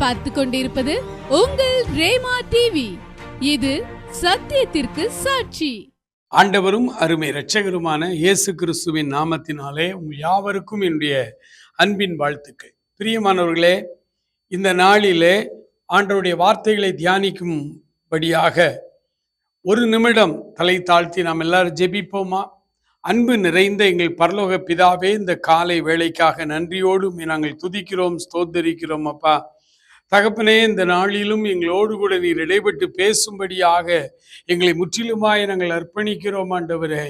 பார்த்து கொண்டிருப்பது உங்கள் ரேமா டிவி இது சத்தியத்திற்கு சாட்சி. ஆண்டவரும் அருமை இரட்சகருமான இயேசு கிறிஸ்துவின் நாமத்தினாலே உங்கள் யாவருக்கும் என்னுடைய அன்பின் வாழ்த்துக்கள். பிரியமானவர்களே இந்த நாளிலே ஆண்டவருடைய வார்த்தைகளை தியானிக்கும்படியாக ஒரு நிமிடம் தலை தாழ்த்தி நாம் எல்லாரும் ஜெபிப்போமா? அன்பு நிறைந்த எங்கள் பரலோக பிதாவே இந்த காலை வேலைக்காக நன்றியோடு நாங்கள் துதிக்கிறோம் ஸ்தோத்தரிக்கிறோம் அப்பா. தகப்பனே இந்த நாளிலும் எங்களோடு கூட நீர் இடைப்பட்டு பேசும்படியாக எங்களை முற்றிலுமாய் நாங்கள் அர்ப்பணிக்கிறோம் ஆண்டவரே.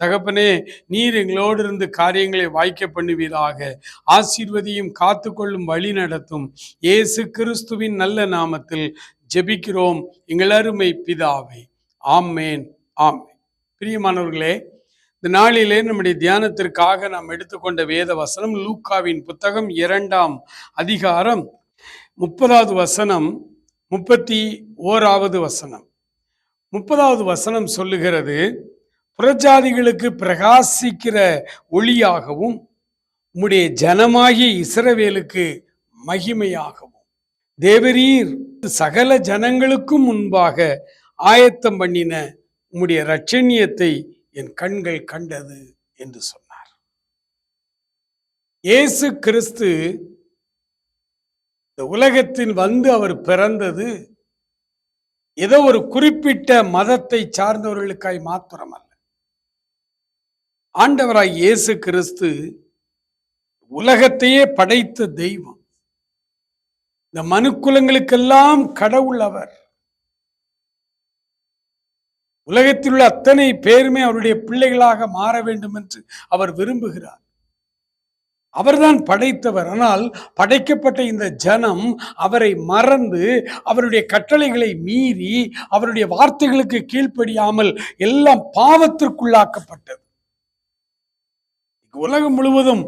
தகப்பனே நீர் எங்களோடு இருந்து காரியங்களை வாய்க்க பண்ணுவீராக. ஆசீர்வதியும் காத்துக்கொள்ளும் வழி நடத்தும். இயேசு கிறிஸ்துவின் நல்ல நாமத்தில் ஜெபிக்கிறோம். எங்கள் அருமை பிதாவை. ஆமேன் ஆம் பிரியமானவர்களே இந்த நாளிலே நம்முடைய தியானத்திற்காக நாம் எடுத்துக்கொண்ட வேத வசனம் லூக்காவின் புத்தகம் இரண்டாம் அதிகாரம் முப்பதாவது வசனம் முப்பத்தி ஓராவது வசனம். முப்பதாவது வசனம் சொல்லுகிறது புறஜாதிகளுக்கு பிரகாசிக்கிற ஒளியாகவும் உம்முடைய ஜனமாகிய இஸ்ரவேலுக்கு மகிமையாகவும். தேவரீர் சகல ஜனங்களுக்கும் முன்பாக ஆயத்தம் பண்ணின உம்முடைய இரட்சணியத்தை என் கண்கள் கண்டது என்று சொன்னார். இயேசு கிறிஸ்து இந்த உலகத்தில் வந்து அவர் பிறந்தது ஏதோ ஒரு குறிப்பிட்ட மதத்தை சார்ந்தவர்களுக்காய் மாத்திரம் அல்ல ஆண்டவராய் இயேசு கிறிஸ்து உலகத்தையே படைத்த தெய்வம். இந்த மனுக்குலங்களுக்கெல்லாம் கடவுள் அவர். உலகத்தில் உள்ள அத்தனை பேருமே அவருடைய பிள்ளைகளாக மாற வேண்டும் என்று அவர் விரும்புகிறார். அவர்தான் படைத்தவர். ஆனால் படைக்கப்பட்ட இந்த ஜனம் அவரை மறந்து அவருடைய கட்டளைகளை மீறி அவருடைய வார்த்தைகளுக்கு கீழ்ப்படியாமல் எல்லாம் பாவத்திற்குள்ளாக்கப்பட்டது. உலகம் முழுவதும்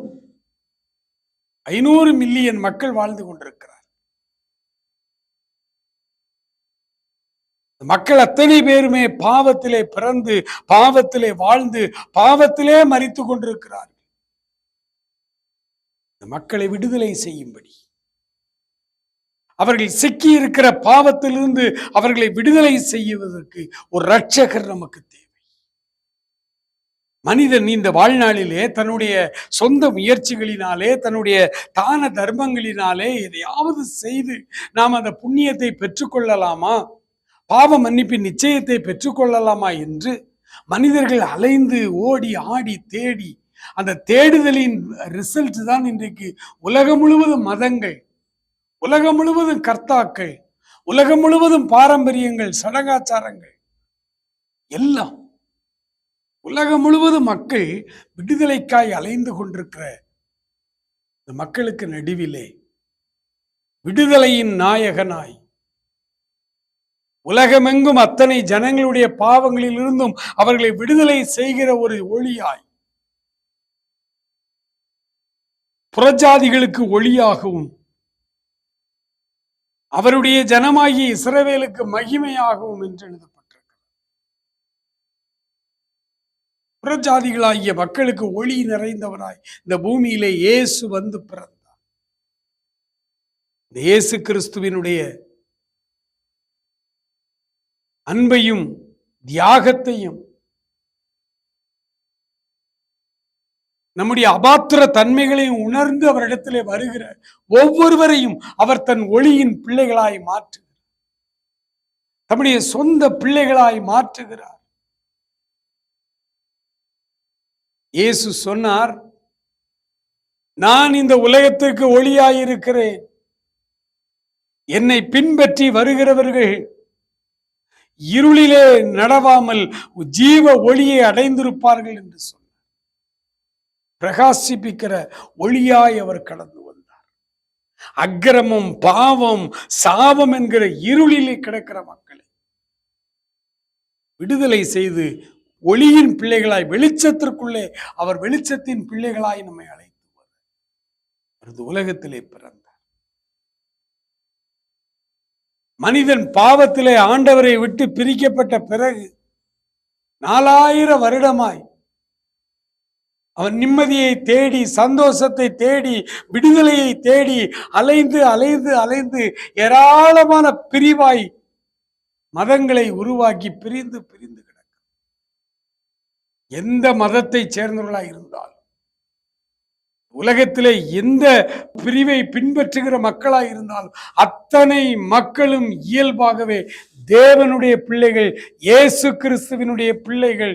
ஐநூறு மில்லியன் மக்கள் வாழ்ந்து கொண்டிருக்கிறார் மக்கள் அத்தனை பேருமே பாவத்திலே பிறந்து பாவத்திலே வாழ்ந்து பாவத்திலே மறித்து கொண்டிருக்கிறார் மக்களை விடுதலை செய்யும்படி. அவர்கள் சிக்கி இருக்கிற பாவத்திலிருந்து அவர்களை விடுதலை செய்வதற்கு ஒரு ரட்சகர் நமக்கு தேவை. மனிதன் இந்த வாழ்நாளிலே தன்னுடைய சொந்த முயற்சிகளினாலே தன்னுடைய தான தர்மங்களினாலே எதையாவது செய்து நாம் அந்த புண்ணியத்தை பெற்றுக்கொள்ளலாமா? பாவ மன்னிப்பின் நிச்சயத்தை பெற்றுக்கொள்ளலாமா என்று மனிதர்கள் அலைந்து ஓடி ஆடி தேடி அந்த தேடுதலின் ரிசல்ட் தான் இன்றைக்கு உலகம் முழுவதும் மதங்கள் உலகம் முழுவதும் கர்த்தாக்கள் உலகம் முழுவதும் பாரம்பரியங்கள் சடங்காச்சாரங்கள் எல்லாம் உலகம் முழுவதும் மக்கள் விடுதலைக்காய் அலைந்து கொண்டிருக்கிற இந்த மக்களுக்கு நடுவிலே விடுதலையின் நாயகனாய் உலகமெங்கும் அத்தனை ஜனங்களுடைய பாவங்களில் இருந்தும் அவர்களை விடுதலை செய்கிற ஒரு ஒளியாய் புறஜாதிகளுக்கு ஒளியாகவும் அவருடைய ஜனமாகிய இஸ்ரவேலுக்கு மகிமையாகவும் என்று எழுதப்பட்டிருக்கிறது. புறஜாதிகளாகிய மக்களுக்கு ஒளி நிறைந்தவராய் இந்த பூமியிலே இயேசு வந்து பிறந்தார். இந்த இயேசு கிறிஸ்துவினுடைய அன்பையும் தியாகத்தையும் நம்முடைய அபாத்திர தன்மைகளையும் உணர்ந்து அவரிடத்திலே வருகிற ஒவ்வொருவரையும் அவர் தன் ஒளியின் பிள்ளைகளாய் மாற்றுகிறார். தம்முடைய சொந்த பிள்ளைகளாய் மாற்றுகிறார். இயேசு சொன்னார் நான் இந்த உலகத்திற்கு ஒளியாயிருக்கிறேன். என்னை பின்பற்றி வருகிறவர்கள் இருளிலே நடவாமல் ஜீவ ஒளியை அடைந்திருப்பார்கள் என்று சொன்னார். பிரகாசிப்பிக்கிற ஒளியாய் அவர் கடந்து வந்தார். அக்கிரமம் பாவம் சாபம் என்கிற இருளிலே கிடக்கிற மக்களை விடுதலை செய்து ஒளியின் பிள்ளைகளாய் வெளிச்சத்திற்குள்ளே அவர் வெளிச்சத்தின் பிள்ளைகளாய் நம்மை அழைத்து அவரது உலகத்திலே பிறந்தார். மனிதன் பாவத்திலே ஆண்டவரை விட்டு பிரிக்கப்பட்ட பிறகு நாலாயிரம் வருடமாய் அவன் நிம்மதியை தேடி சந்தோஷத்தை தேடி விடுதலையை தேடி அலைந்து அலைந்து அலைந்து ஏராளமான பிரிவாய் மதங்களை உருவாக்கி பிரிந்து பிரிந்து கிடக்கும். எந்த மதத்தை சேர்ந்தவர்களாய் இருந்தால் உலகத்திலே எந்த பிரிவை பின்பற்றுகிற மக்களாய் இருந்தால் அத்தனை மக்களும் இயல்பாகவே தேவனுடைய பிள்ளைகள் இயேசு கிறிஸ்துவினுடைய பிள்ளைகள்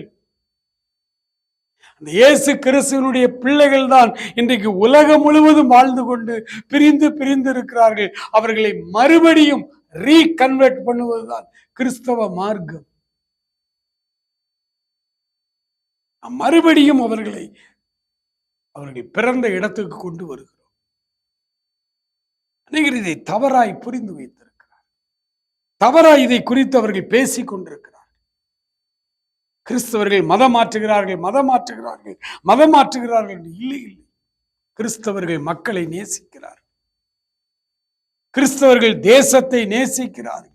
அந்த இயேசு கிறிஸ்துவனுடைய பிள்ளைகள் தான் இன்றைக்கு உலகம் முழுவதும் வாழ்ந்து கொண்டு பிரிந்து பிரிந்து இருக்கிறார்கள் அவர்களை மறுபடியும் ரீகன்வெர்ட் பண்ணுவதுதான் கிறிஸ்தவ மார்க்கம். மறுபடியும் அவர்களை அவர்கள் பிறந்த இடத்துக்கு கொண்டு வருகிறோம். நீங்கள் இதை தவறாய் புரிந்து வைத்திருக்கிறார். தவறாய் இதை குறித்து அவர்கள் பேசிக் கொண்டிருக்கிறார் கிறிஸ்தவர்கள் மதம் மாற்றுகிறார்கள் மதம் மாற்றுகிறார்கள் மதம் மாற்றுகிறார்கள் இல்லை இல்லை. கிறிஸ்தவர்கள் மக்களை நேசிக்கிறார்கள் கிறிஸ்தவர்கள் தேசத்தை நேசிக்கிறார்கள்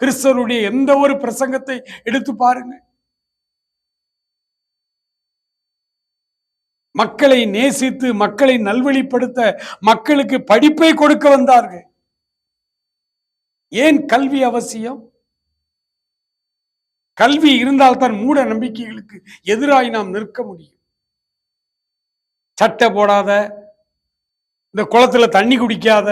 கிறிஸ்தவருடைய எந்த ஒரு பிரசங்கத்தை எடுத்து பாருங்கள். மக்களை நேசித்து மக்களை நல்வழிப்படுத்த மக்களுக்கு படிப்பை கொடுக்க வந்தார்கள். ஏன் கல்வி அவசியம்? கல்வி இருந்தால்தான் மூட நம்பிக்கைகளுக்கு எதிராய் நாம் நிற்க முடியும். சட்டை போடாத இந்த குளத்துல தண்ணி குடிக்காத.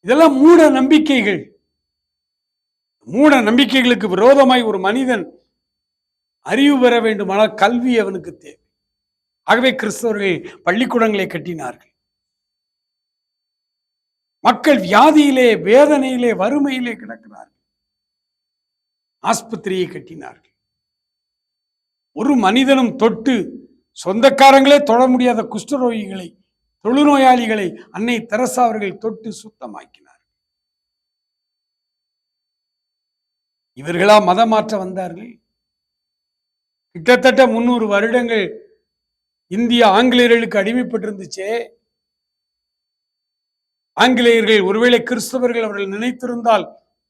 இதெல்லாம் மூட நம்பிக்கைகள். மூட நம்பிக்கைகளுக்கு விரோதமாய் ஒரு மனிதன் அறிவு பெற வேண்டுமானால் கல்வி அவனுக்கு தேவை. ஆகவே கிறிஸ்தவர்கள் பள்ளிக்கூடங்களை கட்டினார்கள். மக்கள் வியாதியிலே வேதனையிலே வறுமையிலே கிடக்கிறார்கள். ஆஸ்பத்திரியை கட்டினார்கள். ஒரு மனிதனும் தொட்டு சொந்தக்காரங்களே தொட முடியாத குஷ்டரோகிகளை தொழுநோயாளிகளை அன்னை தெரசா அவர்கள் தொட்டு சுத்தமாக்கினார் இவர்களா மதம் மாற்ற வந்தார்கள்? கிட்டத்தட்ட முன்னூறு வருடங்கள் இந்தியா ஆங்கிலேயர்களுக்கு அடிமைப்பட்டிருந்துச்சே. ஆங்கிலேயர்கள் ஒருவேளை கிறிஸ்தவர்கள் அவர்கள் நினைத்திருந்தால்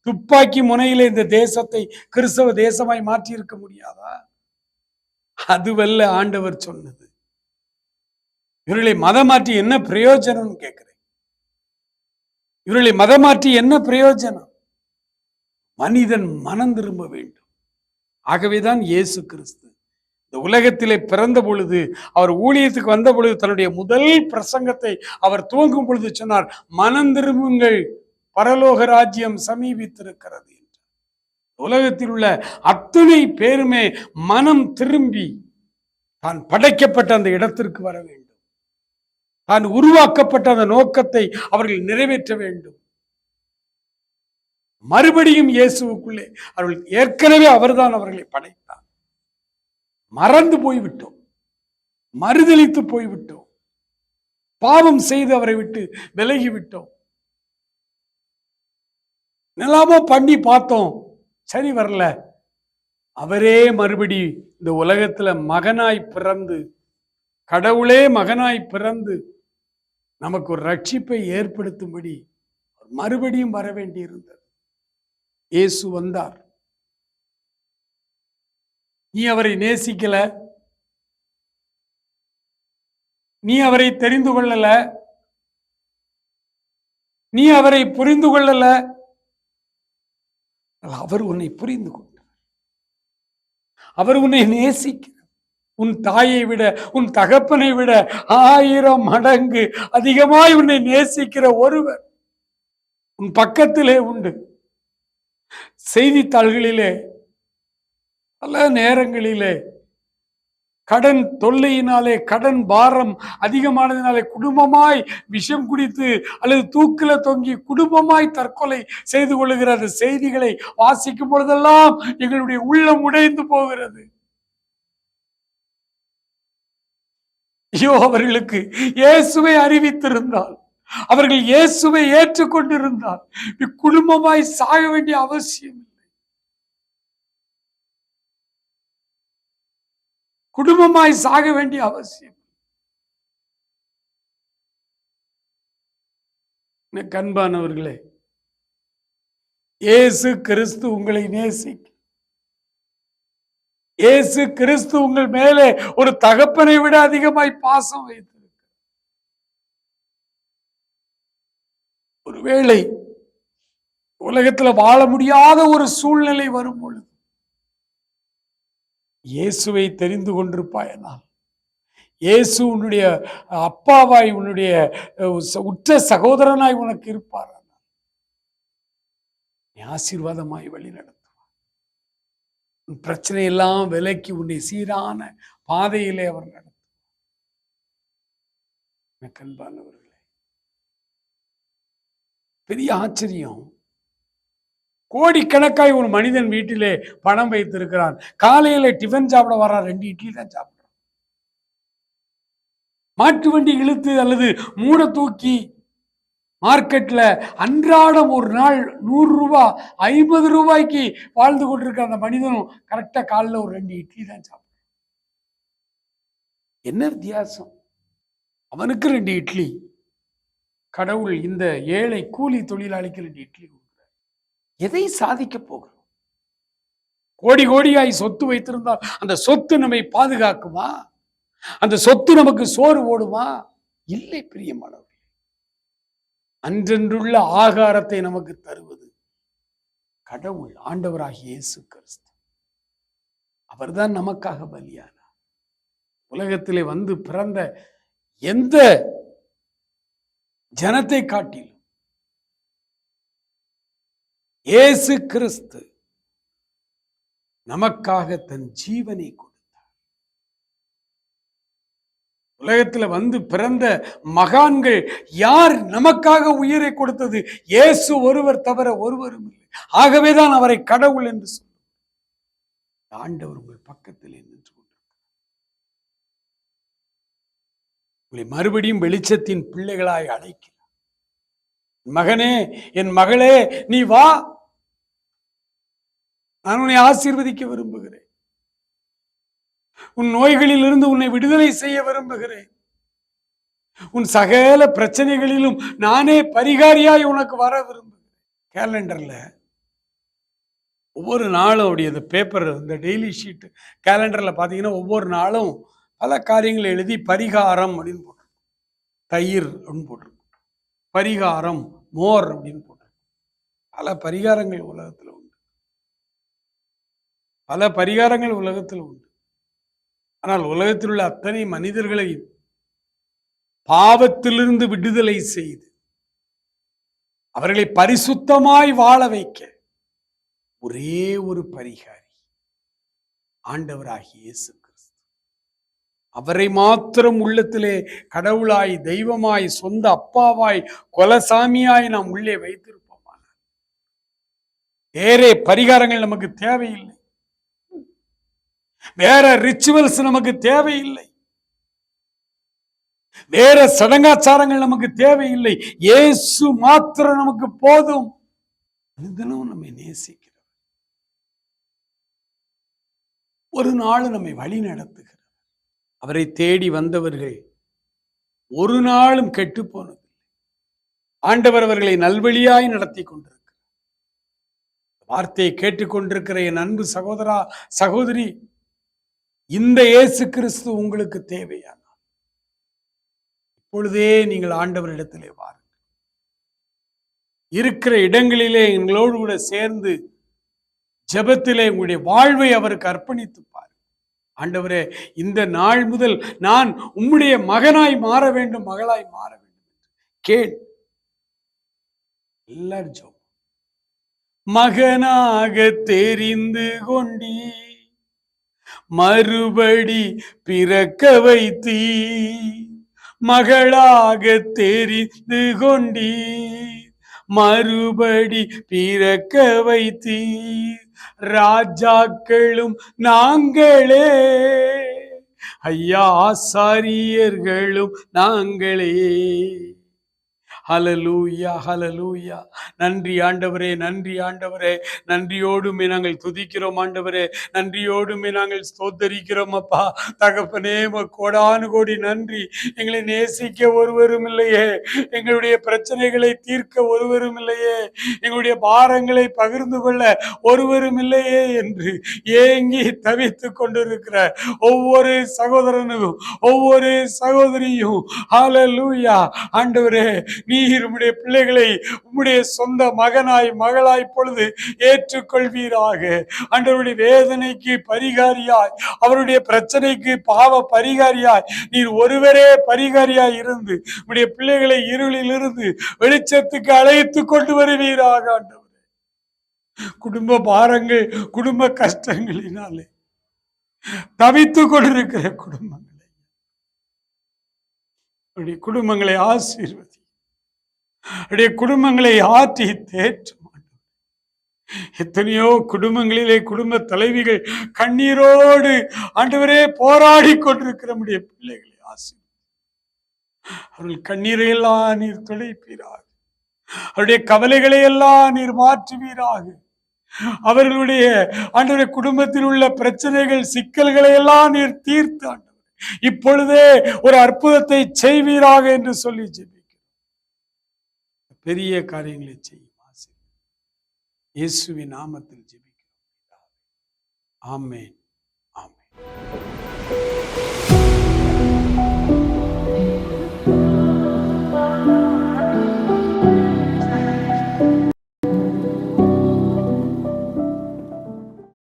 துப்பாக்கி முனையில இந்த தேசத்தை கிறிஸ்தவ தேசமாய் மாற்றி இருக்க முடியாதா? அதுவல்ல ஆண்டவர் சொன்னது. இவர்களை மதம் மாற்றி என்ன பிரயோஜனம்னு கேட்கிறேன். இவர்களை மதம் மாற்றி என்ன பிரயோஜனம்? மனிதன் மனம் திரும்ப வேண்டும். ஆகவேதான் இயேசு கிறிஸ்து. இந்த உலகத்திலே பிறந்த பொழுது அவர் ஊழியத்துக்கு வந்த பொழுது தன்னுடைய முதல் பிரசங்கத்தை அவர் துவங்கும் பொழுது சொன்னார் மனம் திரும்புங்கள். பரலோக ராஜ்யம் சமீபித்திருக்கிறது என்றார் உலகத்தில் உள்ள அத்தனை பேருமே மனம் திரும்பி தான் படைக்கப்பட்ட அந்த இடத்திற்கு வர வேண்டும். தான் உருவாக்கப்பட்ட அந்த நோக்கத்தை அவர்கள் நிறைவேற்ற வேண்டும். மறுபடியும் இயேசுவுக்குள்ளே அவர்கள் ஏற்கனவே அவர்தான் அவர்களை படைத்தார். மறந்து போய்விட்டோம். மறுதலித்து போய்விட்டோம். பாவம் செய்து அவரை விட்டு விலகி விட்டோம் நிலாமோ பண்ணி பார்த்தோம். சரி வரல. அவரே மறுபடி இந்த உலகத்துல மகனாய் பிறந்து கடவுளே மகனாய் பிறந்து நமக்கு ஒரு ரட்சிப்பை ஏற்படுத்தும்படி மறுபடியும் வர வேண்டியிருந்தது. இயேசு வந்தார். நீ அவரை நேசிக்கல. நீ அவரை தெரிந்து கொள்ளல. நீ அவரை புரிந்து கொள்ளல. அவர் உன்னை புரிந்து கொண்டார். அவர் உன்னை நேசிக்கிறார். உன் தாயை விட உன் தகப்பனை விட ஆயிரம் மடங்கு அதிகமாய் உன்னை நேசிக்கிற ஒருவர் உன் பக்கத்திலே உண்டு. செய்தித்தாள்களிலே பல நேரங்களிலே கடன் தொல்லையினாலே கடன் பாரம் அதிகமானதினாலே குடும்பமாய் விஷம் குடித்து அல்லது தூக்கில தொங்கி குடும்பமாய் தற்கொலை செய்து கொள்ளுகிற அந்த செய்திகளை வாசிக்கும் பொழுதெல்லாம் எங்களுடைய உள்ளம் உடைந்து போகிறது. ஐயோ அவர்களுக்கு இயேசுவை அறிவித்திருந்தால் அவர்கள் இயேசுவை ஏற்றுக்கொண்டிருந்தால் குடும்பமாய் சாக வேண்டிய அவசியம் இல்லை. குடும்பமாய் சாக வேண்டிய அவசியம். கண்பானவர்களே இயேசு கிறிஸ்து உங்களை நேசிக்க இயேசு கிறிஸ்து உங்கள் மேலே ஒரு தகப்பனை விட அதிகமாய் பாசம் வைத்திருக்க ஒருவேளை உலகத்துல வாழ முடியாத ஒரு சூழ்நிலை வரும் பொழுது இயேசுவை தெரிந்து கொண்டிருப்பாயனால்? இயேசு உன்னுடைய அப்பாவாய் உன்னுடைய உற்ற சகோதரனாய் உனக்கு இருப்பார். நீ ஆசீர்வாதமாய் வழி நடத்துவார். உன் பிரச்சனை எல்லாம் விலக்கி உன்னை சீரான பாதையிலே அவர் நடத்துவார். கண்பானவர்களே பெரிய ஆச்சரியம். கோடிக்கணக்காய் ஒரு மனிதன் வீட்டிலே பணம் வைத்திருக்கிறான். காலையில டிஃபன் சாப்பிட வர ரெண்டு இட்லி தான் சாப்பிடுறான். மாட்டு வண்டி இழுத்து அல்லது மூட தூக்கி மார்க்கெட்ல அன்றாடம் ஒரு நாள் நூறு ஐம்பது ரூபாய்க்கு வாழ்ந்து கொண்டிருக்க அந்த மனிதனும் கரெக்டாக காலில் ஒரு ரெண்டு இட்லி தான் சாப்பிட்றான். என்ன வித்தியாசம்? அவனுக்கு ரெண்டு இட்லி. கடவுள் இந்த ஏழை கூலி தொழிலாளிக்கு ரெண்டு இட்லி எதை சாதிக்க போகிறோம். கோடி கோடியாய் சொத்து வைத்திருந்தால் அந்த சொத்து நம்மை பாதுகாக்குமா? அந்த சொத்து நமக்கு சோறு ஓடுமா இல்லை பிரியமானவர்களே. அன்றன்றுள்ள ஆகாரத்தை நமக்கு தருவது கடவுள் ஆண்டவராகிய இயேசு கிறிஸ்து. அவர்தான் நமக்காக பலியானார். உலகத்திலே வந்து பிறந்த எந்த ஜனத்தை காட்டிலும் இயேசு கிறிஸ்து நமக்காக தன் ஜீவனை கொடுத்தார். உலகத்துல வந்து பிறந்த மகான்கள் யார் நமக்காக உயிரை கொடுத்தது? இயேசு ஒருவர் தவிர ஒருவரும் இல்லை. ஆகவேதான் அவரை கடவுள் என்று சொல்ல ஆண்டவர் உங்கள் பக்கத்தில் நின்று கொண்டிருக்கிறார். உங்களை மறுபடியும் வெளிச்சத்தின் பிள்ளைகளாய் அழைக்கிறார். மகனே என் மகளே நீ வா நான் உன்னை ஆசீர்வதிக்க விரும்புகிறேன். உன் நோய்களில் இருந்து உன்னை விடுதலை செய்ய விரும்புகிறேன். உன் சகல பிரச்சனைகளிலும் நானே பரிகாரியாய் உனக்கு வர விரும்புகிறேன். கேலண்டரில் ஒவ்வொரு நாளும் அப்படி அந்த பேப்பர் இந்த டெய்லி ஷீட் கேலண்டரில் பார்த்தீங்கன்னா ஒவ்வொரு நாளும் பல காரியங்களை எழுதி பரிகாரம் அப்படின்னு போட்டிருக்கும். தயிர் அப்படின்னு போட்டிருக்கும். பரிகாரம் மோர் அப்படின்னு போட்டிருக்கும். பல பரிகாரங்கள் உலகத்தில் உண்டு. பல பரிகாரங்கள் உலகத்தில் உண்டு. ஆனால் உலகத்தில் உள்ள அத்தனை மனிதர்களையும் பாவத்திலிருந்து விடுதலை செய்து அவர்களை பரிசுத்தமாய் வாழ வைக்க ஒரே ஒரு பரிகாரி ஆண்டவராகிய இயேசு கிறிஸ்து. அவரை மாத்திரம் உள்ளத்திலே கடவுளாய் தெய்வமாய் சொந்த அப்பாவாய் கொலசாமியாய் நாம் உள்ளே வைத்திருப்போமானால் வேறே பரிகாரங்கள் நமக்கு தேவையில்லை. வேற ரிச்சுவல்ஸ் நமக்கு தேவையில்லை. வேற சடங்காச்சாரங்கள் நமக்கு தேவையில்லை. இயேசு மாத்திரம் நமக்கு போதும். நம்மை நேசிக்கிறார் ஒரு நாள் நம்மை வழி நடத்துகிறார் அவரை தேடி வந்தவர்கள் ஒரு நாளும் கெட்டு போனது ஆண்டவர் அவர்களை நல்வழியாய் நடத்தி கொண்டிருக்கிறார். வார்த்தையை கேட்டுக்கொண்டிருக்கிற என் அன்பு சகோதரா சகோதரி இந்த இயேசு கிறிஸ்து உங்களுக்கு தேவையானால் இப்பொழுதே நீங்கள் ஆண்டவரிடத்திலே வாருங்கள். இருக்கிற இடங்களிலே எங்களோடு கூட சேர்ந்து ஜபத்திலே உங்களுடைய வாழ்வை அவருக்கு அர்ப்பணித்து பாருங்கள். ஆண்டவரே இந்த நாள் முதல் நான் உம்முடைய மகனாய் மாற வேண்டும் மகளாய் மாற வேண்டும் என்று கேள். எல்லாரும் மகனாக தெரிந்து கொண்டீ மறுபடி பிறக்க வைத்தீ. மகளாக தெரிந்து கொண்டீர். மறுபடி பிறக்க வைத்தீர். ராஜாக்களும் நாங்களே. ஐயா ஆசாரியர்களும் நாங்களே. ஹலலூயா ஹலலூயா நன்றி ஆண்டவரே நன்றி ஆண்டவரே. நன்றியோடுமே நாங்கள் துதிக்கிறோம் ஆண்டவரே. நன்றியோடுமே நாங்கள் ஸ்தோத்தரிக்கிறோம் அப்பா. தகப்பனே கோடானு கோடி நன்றி. எங்களை நேசிக்க ஒருவரும் இல்லையே. எங்களுடைய பிரச்சனைகளை தீர்க்க ஒருவரும் இல்லையே. எங்களுடைய பாரங்களை பகிர்ந்து கொள்ள ஒருவரும் இல்லையே என்று ஏங்கி தவித்து கொண்டிருக்கிற ஒவ்வொரு சகோதரனும் ஒவ்வொரு சகோதரியும். ஹalleluya ஆண்டவரே நீர் உம்முடைய பிள்ளைகளை உம்முடைய சொந்த மகனாய் மகளாய் பொழுது ஏற்றுக்கொள்வீராக. அன்றவருடைய வேதனைக்கு பரிகாரியாய் அவருடைய பிரச்சனைக்கு பாவ பரிகாரியாய் நீர் ஒருவரே பரிகாரியாய் இருந்து உம்முடைய பிள்ளைகளை இருளில் இருந்து வெளிச்சத்துக்கு அழைத்து கொண்டு வருவீராக ஆண்டவரே குடும்ப பாரங்கள் குடும்ப கஷ்டங்களினாலே தவித்து கொண்டிருக்கிற குடும்பங்களை குடும்பங்களை ஆசீர்வதி அவருடைய குடும்பங்களை ஆற்றி தேற்றும் எத்தனையோ குடும்பங்களிலே குடும்ப தலைவிகள் கண்ணீரோடு ஆண்டவரே போராடி கொண்டிருக்கிற நம்முடைய பிள்ளைகளை ஆசி அவர்கள் கண்ணீரை எல்லாம் நீர் துடைப்பீராக. அவருடைய கவலைகளை எல்லாம் நீர் மாற்றுவீராக. அவர்களுடைய ஆண்டவருடைய குடும்பத்தில் உள்ள பிரச்சனைகள் சிக்கல்களை எல்லாம் நீர் தீர்த்து ஆண்டவர் இப்பொழுதே ஒரு அற்புதத்தை செய்வீராக என்று சொல்லி ஜெபிக்கிறோம். பெரிய காரியங்களை செய்யும் ஆசை இயேசுவின் நாமத்தில் ஜெபிக்கிறோம். ஆமேன்.